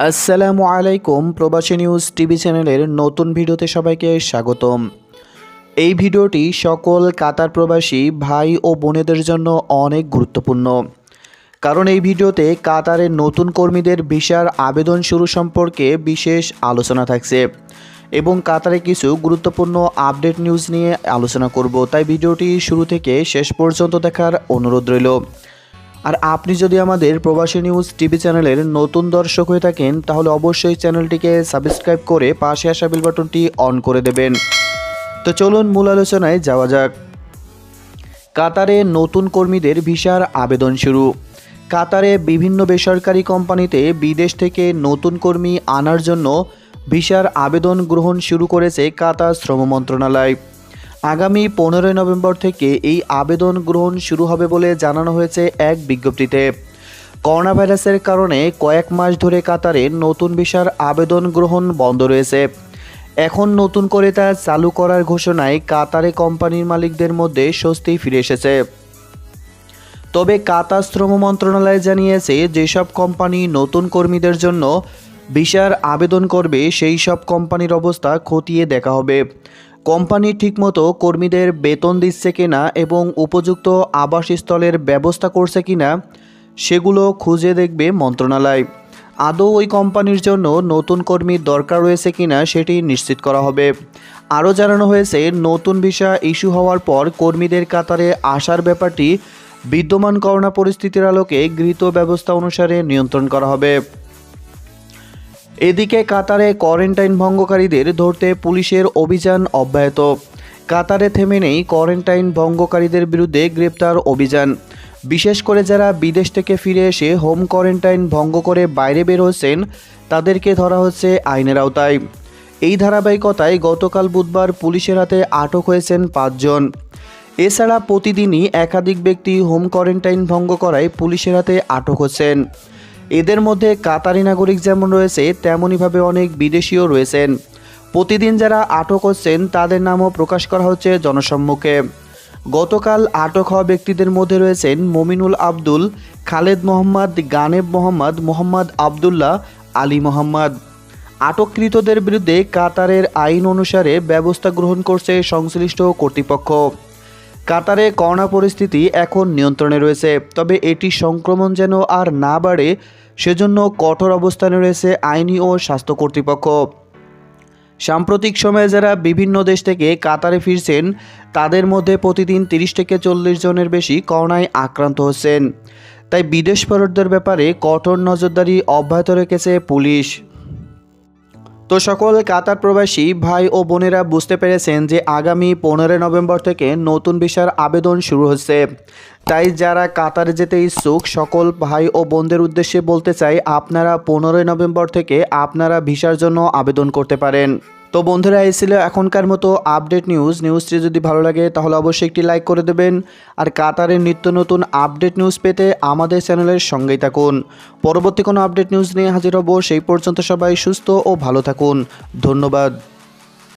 আসসালামু আলাইকুম, প্রবাসী নিউজ টিভি চ্যানেলের নতুন ভিডিওতে সবাইকে স্বাগতম। এই ভিডিওটি সকল কাতার প্রবাসী ভাই ও বোনেদের জন্য অনেক গুরুত্বপূর্ণ। কারণ এই ভিডিওতে কাতারের নতুন কর্মীদের ভিসার আবেদন শুরু সম্পর্কে বিশেষ আলোচনা থাকছে এবং কাতারে কিছু গুরুত্বপূর্ণ আপডেট নিউজ নিয়ে আলোচনা করব। তাই ভিডিওটি শুরু থেকে শেষ পর্যন্ত দেখার অনুরোধ রইল। আর আপনি যদি আমাদের প্রবাসী নিউজ টিভি চ্যানেলের নতুন দর্শক হয়ে থাকেন, তাহলে অবশ্যই চ্যানেলটিকে সাবস্ক্রাইব করে পাশে আসা বেল বাটনটি অন করে দেবেন। তো চলুন মূল আলোচনায় যাওয়া যাক। কাতারে নতুন কর্মীদের ভিসার আবেদন শুরু। কাতারে বিভিন্ন বেসরকারি কোম্পানিতে বিদেশ থেকে নতুন কর্মী আনার জন্য ভিসার আবেদন গ্রহণ শুরু করেছে কাতার শ্রম মন্ত্রণালয়। আগামী পনেরোই নভেম্বর থেকে এই আবেদন গ্রহণ শুরু হবে বলে জানানো হয়েছে এক বিজ্ঞপ্তিতে। করোনা ভাইরাসের কারণে কয়েক মাস ধরে কাতারে নতুন ভিসার আবেদন গ্রহণ বন্ধ রয়েছে। এখন নতুন করে তা চালু করার ঘোষণায় কাতারে কোম্পানির মালিকদের মধ্যে স্বস্তি ফিরে এসেছে। তবে কাতার শ্রম মন্ত্রণালয় জানিয়েছে, যেসব কোম্পানি নতুন কর্মীদের জন্য ভিসার আবেদন করবে, সেই সব কোম্পানির অবস্থা খতিয়ে দেখা হবে। কোম্পানি ঠিকমতো কর্মীদের বেতন দিচ্ছে কিনা এবং উপযুক্ত আবাসস্থলের ব্যবস্থা করছে কিনা, সেগুলো খুঁজে দেখবে মন্ত্রণালয়। আদৌ ওই কোম্পানির জন্য নতুন কর্মীর দরকার রয়েছে কিনা সেটি নিশ্চিত করা হবে। আরও জানানো হয়েছে, নতুন ভিসা ইস্যু হওয়ার পর কর্মীদের কাতারে আসার ব্যাপারটি বিদ্যমান করোনা পরিস্থিতির আলোকে গৃহীত ব্যবস্থা অনুসারে নিয়ন্ত্রণ করা হবে। এদিকে কাতারে কোয়ারেন্টাইন ভঙ্গকারীদের ধরতে পুলিশের অভিযান অব্যাহত। কাতারে থেমে নেই কোয়ারেন্টাইন ভঙ্গকারীদের বিরুদ্ধে গ্রেপ্তার অভিযান। বিশেষ করে যারা বিদেশ থেকে ফিরে এসে হোম কোয়ারেন্টাইন ভঙ্গ করে বাইরে বের হচ্ছেন তাদেরকে ধরা হচ্ছে আইনের আওতায়। এই ধারাবাহিকতায় গতকাল বুধবার পুলিশের হাতে আটক হয়েছেন পাঁচজন। এছাড়া প্রতিদিনই একাধিক ব্যক্তি হোম কোয়ারেন্টাইন ভঙ্গ করায় পুলিশের হাতে আটক হচ্ছেন। এদের মধ্যে কাতারি নাগরিক যেমন রয়েছে, তেমনইভাবে অনেক বিদেশিও রয়েছেন। প্রতিদিন যারা আটক হচ্ছেন, তাদের নামও প্রকাশ করা হচ্ছে জনসম্মুখে। গতকাল আটক হওয়া ব্যক্তিদের মধ্যে রয়েছেন মমিনুল আব্দুল, খালেদ মোহাম্মদ, গানেব মোহাম্মদ মোহাম্মদ আবদুল্লাহ, আলী মোহাম্মদ। আটককৃতদের বিরুদ্ধে কাতারের আইন অনুসারে ব্যবস্থা গ্রহণ করছে সংশ্লিষ্ট কর্তৃপক্ষ। কাতারে করোনা পরিস্থিতি এখন নিয়ন্ত্রণে রয়েছে, তবে এটি সংক্রমণ যেন আর না বাড়ে, সেজন্য কঠোর অবস্থানে রয়েছে আইনি ও স্বাস্থ্য কর্তৃপক্ষ। সাম্প্রতিক সময়ে যারা বিভিন্ন দেশ থেকে কাতারে ফিরছেন, তাদের মধ্যে প্রতিদিন তিরিশ থেকে চল্লিশ জনের বেশি করোনায় আক্রান্ত হচ্ছেন। তাই বিদেশ ফেরতদের ব্যাপারে কঠোর নজরদারি অব্যাহত রেখেছে পুলিশ। তো সকল কাতার প্রবাসী ভাই ও বোনেরা বুঝতে পেরেছেন যে আগামী পনেরোই নভেম্বর থেকে নতুন ভিসার আবেদন শুরু হচ্ছে। তাই যারা কাতারে যেতে ইচ্ছুক, সকল ভাই ও বোনদের উদ্দেশ্যে বলতে চাই, আপনারা পনেরোই নভেম্বর থেকে আপনারা ভিসার জন্য আবেদন করতে পারেন। তো বন্ধুরা, এই ছিল এখনকার মতো আপডেট নিউজ নিউজটি যদি ভালো লাগে, তাহলে অবশ্যই একটি লাইক করে দেবেন। আর কাতারের নিত্য নতুন আপডেট নিউজ পেতে আমাদের চ্যানেলের সঙ্গেই থাকুন। পরবর্তী কোনো আপডেট নিউজ নিয়ে হাজির হব, সেই পর্যন্ত সবাই সুস্থ ও ভালো থাকুন। ধন্যবাদ।